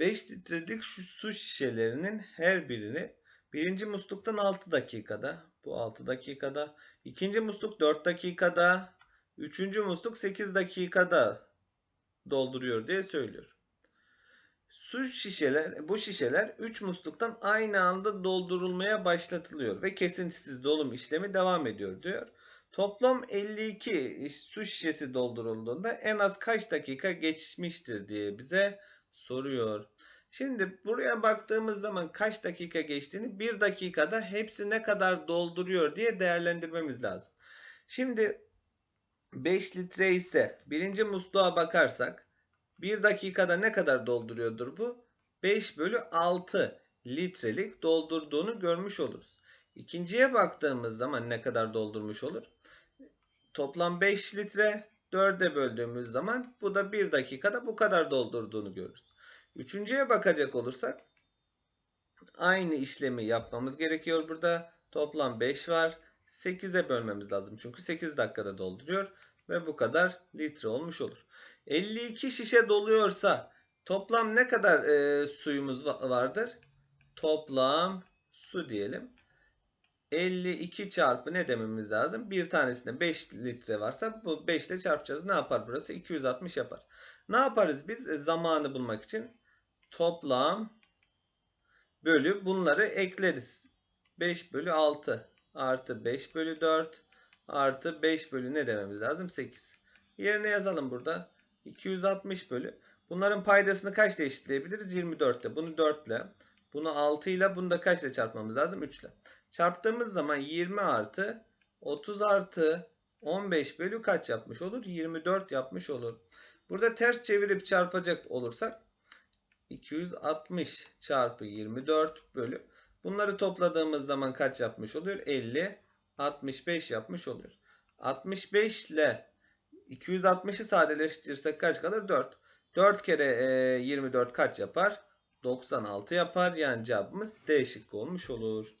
5 litrelik su şişelerinin her birini birinci musluktan 6 dakikada, bu 6 dakikada, ikinci musluk 4 dakikada, üçüncü musluk 8 dakikada dolduruyor diye söylüyor. Su şişeler, bu şişeler 3 musluktan aynı anda doldurulmaya başlatılıyor ve kesintisiz dolum işlemi devam ediyor diyor. Toplam 52 su şişesi doldurulduğunda en az kaç dakika geçmiştir diye bize soruyor. Şimdi buraya baktığımız zaman kaç dakika geçtiğini bir dakikada hepsi ne kadar dolduruyor diye değerlendirmemiz lazım. Şimdi 5 litre ise birinci musluğa bakarsak 1 dakikada ne kadar dolduruyordur bu? 5 bölü 6 litrelik doldurduğunu görmüş oluruz. İkinciye baktığımız zaman ne kadar doldurmuş olur? Toplam 5 litre 4'e böldüğümüz zaman bu da 1 dakikada bu kadar doldurduğunu görürüz. Üçüncüye bakacak olursak aynı işlemi yapmamız gerekiyor burada. Toplam 5 var. 8'e bölmemiz lazım. Çünkü 8 dakikada dolduruyor. Ve bu kadar litre olmuş olur. 52 şişe doluyorsa toplam ne kadar e, suyumuz vardır? Toplam su diyelim. 52 çarpı ne dememiz lazım? Bir tanesinde 5 litre varsa bu 5 ile çarpacağız. Ne yapar burası? 260 yapar. Ne yaparız biz? E, zamanı bulmak için toplam bölü bunları ekleriz. 5 bölü 6 artı 5 bölü 4 artı 5 bölü ne dememiz lazım? 8. Yerine yazalım burada. 260 bölü. Bunların paydasını kaçla eşitleyebiliriz? 24 ile. Bunu 4 ile. Bunu 6 ile. Bunu da kaçla çarpmamız lazım? 3 ile. Çarptığımız zaman 20 artı 30 artı 15 bölü kaç yapmış olur? 24 yapmış olur. Burada ters çevirip çarpacak olursak 260 çarpı 24 bölü. Bunları topladığımız zaman kaç yapmış oluyor? 50, 65 yapmış oluyor. 65 ile 260'ı sadeleştirirsek kaç kalır? 4. 4 kere e, 24 kaç yapar? 96 yapar. Yani cevabımız D şıkkı olmuş olur.